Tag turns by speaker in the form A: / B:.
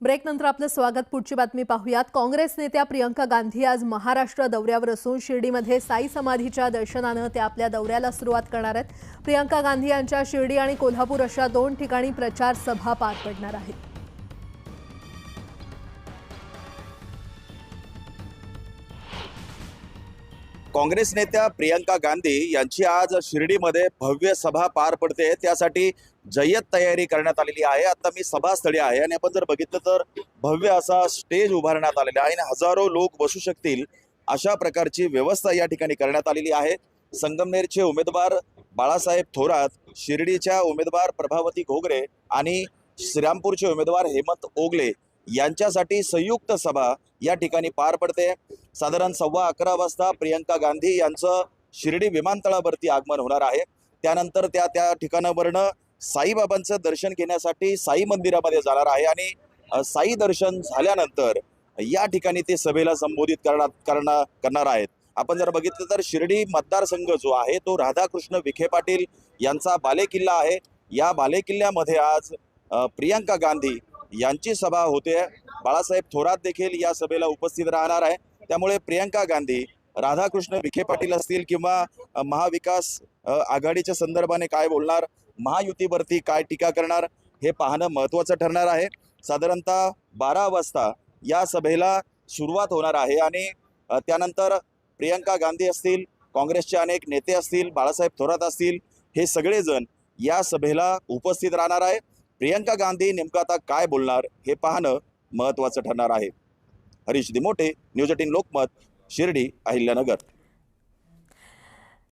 A: ब्रेकनंतर आपलं स्वागत पुढची बातमी पाहूयात. काँग्रेस नेत्या प्रियंका गांधी आज महाराष्ट्र दौऱ्यावर असून शिर्डीमध्ये साई समाधीच्या दर्शनानं त्या आपल्या दौऱ्याला सुरुवात करणार आहेत. प्रियंका गांधी यांच्या शिर्डी आणि कोल्हापूर अशा दोन ठिकाणी प्रचार सभा पार पडणार आहेत
B: काँग्रेस नेत्या प्रियंका गांधी यांची आज शिर्डीमध्ये भव्य सभा पार पडते. त्यासाठी जय्यत तयारी करण्यात आलेली आहे. आता मी सभास्थळी आहे आणि आपण जर बघितलं तर भव्य असा स्टेज उभारण्यात आलेला आहे आणि हजारो लोक बसू शकतील अशा प्रकारची व्यवस्था या ठिकाणी करण्यात आलेली आहे. संगमनेरचे उमेदवार बाळासाहेब थोरात शिर्डीच्या उमेदवार प्रभावती घोगरे आणि श्रीरामपूरचे उमेदवार हेमंत ओगले यांच्यासाठी संयुक्त सभा या ठिकाणी पार पडते. साधारण सव्वा अकरा वाजता प्रियंका गांधी यांचं शिर्डी विमानतळावरती आगमन होणार आहे. त्यानंतर त्या त्या ठिकाणावरनं साईबाबांचं दर्शन घेण्यासाठी साई मंदिरामध्ये जाणार आहे आणि साई दर्शन झाल्यानंतर या ठिकाणी ते सभेला संबोधित करणार करणार करणार आहेत. आपण जर बघितलं तर शिर्डी मतदारसंघ जो आहे तो राधाकृष्ण विखे पाटील यांचा बालेकिल्ला आहे. या बालेकिल्ल्यामध्ये आज प्रियंका गांधी यांची सभा होते. बाळासाहेब थोरात देखील या सभेला उपस्थित राहणार आहे. त्यामुळे प्रियंका गांधी राधाकृष्ण विखे पाटील असतील किंवा महाविकास आघाडीच्या संदर्भाने काय बोलणार महायुतीवरती काय टीका करणार हे पाहणं महत्त्वाचं ठरणार आहे. साधारणतः बारा वाजता या सभेला सुरुवात होणार आहे आणि त्यानंतर प्रियंका गांधी असतील काँग्रेसचे अनेक नेते असतील बाळासाहेब थोरात असतील हे सगळेजण या सभेला उपस्थित राहणार आहे. प्रियंका गांधी नेमकं आता काय बोलणार हे पाहणं महत्त्वाचं ठरणार आहे. Harish Dimote news eighteen Lokmat Shirdi Ahilyanagar.